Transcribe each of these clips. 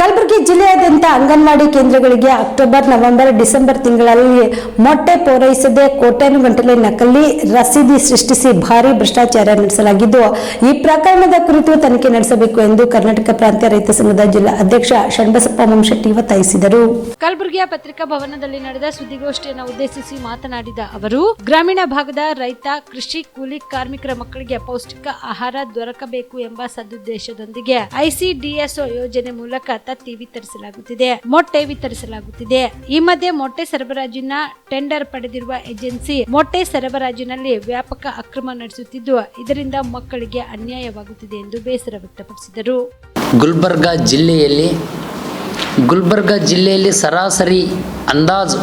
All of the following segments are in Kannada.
ಕಲಬುರಗಿ ಜಿಲ್ಲೆಯಾದ್ಯಂತ ಅಂಗನವಾಡಿ ಕೇಂದ್ರಗಳಿಗೆ ಅಕ್ಟೋಬರ್, ನವೆಂಬರ್, ಡಿಸೆಂಬರ್ ತಿಂಗಳಲ್ಲಿ ಮೊಟ್ಟೆ ಪೂರೈಸದೆ ಕೋಟ್ಯಾನು ಗಂಟಲೆ ನಕಲಿ ರಸೀದಿ ಸೃಷ್ಟಿಸಿ ಭಾರಿ ಭ್ರಷ್ಟಾಚಾರ ನಡೆಸಲಾಗಿದ್ದು, ಈ ಪ್ರಕರಣದ ಕುರಿತು ತನಿಖೆ ನಡೆಸಬೇಕು ಎಂದು ಕರ್ನಾಟಕ ಪ್ರಾಂತ್ಯ ರೈತ ಸಂಘದ ಜಿಲ್ಲಾ ಅಧ್ಯಕ್ಷ ಷಣ್ಬಸಪ್ಪ ಮಂಶೆಟ್ಟಿ ಒತ್ತಾಯಿಸಿದರು. ಕಲಬುರಗಿಯ ಪತ್ರಿಕಾ ಭವನದಲ್ಲಿ ನಡೆದ ಸುದ್ದಿಗೋಷ್ಠಿಯನ್ನು ಉದ್ದೇಶಿಸಿ ಮಾತನಾಡಿದ ಅವರು, ಗ್ರಾಮೀಣ ಭಾಗದ ರೈತ, ಕೃಷಿ ಕೂಲಿ ಕಾರ್ಮಿಕರ ಮಕ್ಕಳಿಗೆ ಪೌಷ್ಟಿಕ ಆಹಾರ ದೊರಕಬೇಕು ಎಂಬ ಸದುದ್ದೇಶದೊಂದಿಗೆ ಐಸಿಡಿಎಸ್ಒ ಯೋಜನೆ ಮೂಲಕ ತತ್ತಿ ವಿತರಿಸಲಾಗುತ್ತಿದೆ ಮೊಟ್ಟೆ ವಿತರಿಸಲಾಗುತ್ತಿದೆ. ಈ ಮಧ್ಯೆ ಮೊಟ್ಟೆ ಸರಬರಾಜಿನ ಟೆಂಡರ್ ಪಡೆದಿರುವ ಏಜೆನ್ಸಿ ಮೊಟ್ಟೆ ಸರಬರಾಜಿನಲ್ಲಿ ವ್ಯಾಪಕ ಅಕ್ರಮ ನಡೆಸುತ್ತಿದ್ದು, ಇದರಿಂದ ಮಕ್ಕಳಿಗೆ ಅನ್ಯಾಯವಾಗುತ್ತಿದೆ ಎಂದು ಬೇಸರ ವ್ಯಕ್ತಪಡಿಸಿದರು. ಗುಲ್ಬರ್ಗ ಜಿಲ್ಲೆಯಲ್ಲಿ ಗುಲ್ಬರ್ಗ ಜಿಲ್ಲೆಯಲ್ಲಿ ಸರಾಸರಿ ಅಂದಾಜು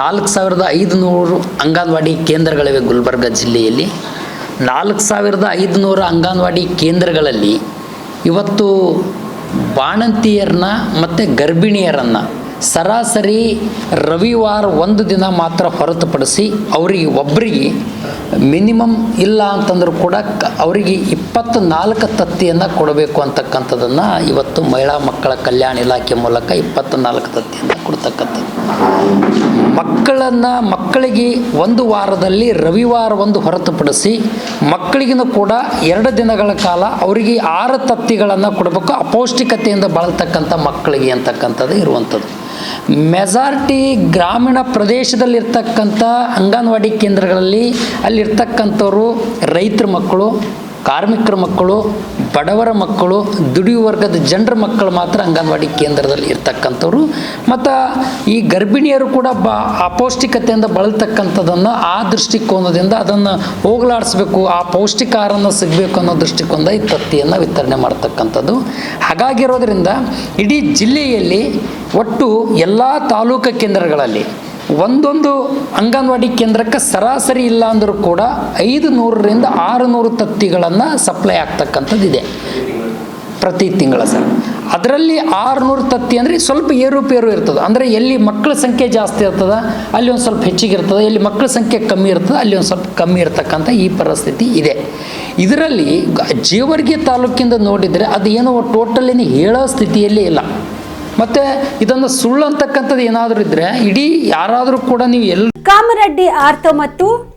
ನಾಲ್ಕು ಸಾವಿರದ ಐದುನೂರು ಅಂಗನವಾಡಿ ಕೇಂದ್ರಗಳಿವೆ ಗುಲ್ಬರ್ಗ ಜಿಲ್ಲೆಯಲ್ಲಿ. ನಾಲ್ಕು ಸಾವಿರದ ಐದುನೂರು ಅಂಗನವಾಡಿ ಕೇಂದ್ರಗಳಲ್ಲಿ ಇವತ್ತು ಬಾಣಂತಿಯರನ್ನ ಮತ್ತು ಗರ್ಭಿಣಿಯರನ್ನು ಸರಾಸರಿ ರವಿವಾರ ಒಂದು ದಿನ ಮಾತ್ರ ಹೊರತುಪಡಿಸಿ ಅವರಿಗೆ ಒಬ್ಬರಿಗೆ ಮಿನಿಮಮ್ ಇಲ್ಲ ಅಂತಂದರೂ ಕೂಡ ಅವರಿಗೆ ಇಪ್ಪತ್ತ್ನಾಲ್ಕು ತತ್ತಿಯನ್ನು ಕೊಡಬೇಕು ಅಂತಕ್ಕಂಥದ್ದನ್ನು ಇವತ್ತು ಮಹಿಳಾ ಮಕ್ಕಳ ಕಲ್ಯಾಣ ಇಲಾಖೆ ಮೂಲಕ ಇಪ್ಪತ್ತ್ನಾಲ್ಕು ತತ್ತಿಯನ್ನು ಕೊಡ್ತಕ್ಕಂಥದ್ದು. ಮಕ್ಕಳನ್ನು ಮಕ್ಕಳಿಗೆ ಒಂದು ವಾರದಲ್ಲಿ ರವಿವಾರ ಒಂದು ಹೊರತುಪಡಿಸಿ ಮಕ್ಕಳಿಗೂ ಕೂಡ ಎರಡು ದಿನಗಳ ಕಾಲ ಅವರಿಗೆ ಆರು ತತ್ತಿಗಳನ್ನು ಕೊಡಬೇಕು, ಅಪೌಷ್ಟಿಕತೆಯಿಂದ ಬಳಲ್ತಕ್ಕಂಥ ಮಕ್ಕಳಿಗೆ ಅಂತಕ್ಕಂಥದ್ದು ಇರುವಂಥದ್ದು. ಮೆಜಾರಿಟಿ ಗ್ರಾಮೀಣ ಪ್ರದೇಶದಲ್ಲಿರ್ತಕ್ಕಂಥ ಅಂಗನವಾಡಿ ಕೇಂದ್ರಗಳಲ್ಲಿ ಅಲ್ಲಿರ್ತಕ್ಕಂಥವರು ರೈತರ ಮಕ್ಕಳು, ಕಾರ್ಮಿಕರ ಮಕ್ಕಳು ಬಡವರ ಮಕ್ಕಳು ದುಡಿಯುವ ವರ್ಗದ ಜನರ ಮಕ್ಕಳು ಮಾತ್ರ ಅಂಗನವಾಡಿ ಕೇಂದ್ರದಲ್ಲಿ ಇರ್ತಕ್ಕಂಥವ್ರು. ಮತ್ತು ಈ ಗರ್ಭಿಣಿಯರು ಕೂಡ ಬ ಅಪೌಷ್ಟಿಕತೆಯಿಂದ ಬಳಲ್ತಕ್ಕಂಥದ್ದನ್ನು ಆ ದೃಷ್ಟಿಕೋನದಿಂದ ಅದನ್ನು ಹೋಗಲಾಡಿಸ್ಬೇಕು, ಆ ಪೌಷ್ಟಿಕ ಆಹಾರನ ಸಿಗಬೇಕು ಅನ್ನೋ ದೃಷ್ಟಿಕೋನದ ಈ ತತ್ತಿಯನ್ನು ವಿತರಣೆ ಮಾಡ್ತಕ್ಕಂಥದ್ದು. ಹಾಗಾಗಿರೋದ್ರಿಂದ ಇಡೀ ಜಿಲ್ಲೆಯಲ್ಲಿ ಒಟ್ಟು ಎಲ್ಲ ತಾಲೂಕು ಕೇಂದ್ರಗಳಲ್ಲಿ ಒಂದೊಂದು ಅಂಗನವಾಡಿ ಕೇಂದ್ರಕ್ಕೆ ಸರಾಸರಿ ಇಲ್ಲ ಅಂದರೂ ಕೂಡ ಐದು ನೂರರಿಂದ ಆರು ನೂರು ತತ್ತಿಗಳನ್ನು ಸಪ್ಲೈ ಆಗ್ತಕ್ಕಂಥದ್ದಿದೆ ಪ್ರತಿ ತಿಂಗಳ ಸರ್. ಅದರಲ್ಲಿ ಆರುನೂರು ತತ್ತಿ ಅಂದರೆ ಸ್ವಲ್ಪ ಏರುಪೇರು ಇರ್ತದೆ. ಅಂದರೆ ಎಲ್ಲಿ ಮಕ್ಕಳ ಸಂಖ್ಯೆ ಜಾಸ್ತಿ ಇರ್ತದೆ, ಅಲ್ಲಿ ಒಂದು ಸ್ವಲ್ಪ ಹೆಚ್ಚಿಗೆ ಇರ್ತದೆ, ಎಲ್ಲಿ ಮಕ್ಕಳ ಸಂಖ್ಯೆ ಕಮ್ಮಿ ಇರ್ತದೆ, ಅಲ್ಲಿ ಒಂದು ಸ್ವಲ್ಪ ಕಮ್ಮಿ ಇರ್ತಕ್ಕಂಥ ಈ ಪರಿಸ್ಥಿತಿ ಇದೆ. ಇದರಲ್ಲಿ ಜೇವರ್ಗಿ ತಾಲೂಕಿಂದ ನೋಡಿದರೆ ಅದು ಏನೋ ಟೋಟಲಿ ಹೇಳೋ ಸ್ಥಿತಿಯಲ್ಲಿ ಇಲ್ಲ. ಮತ್ತು ಇದನ್ನು ಸುಳ್ಳು ಅಂತಕ್ಕಂಥದ್ದು ಏನಾದರೂ ಇದ್ದರೆ ಇಡೀ ಯಾರಾದರೂ ಕೂಡ ನೀವು ಎಲ್ಲಿ ಕಾಮರೆಡ್ಡಿ ಆರ್ತ ಮತ್ತು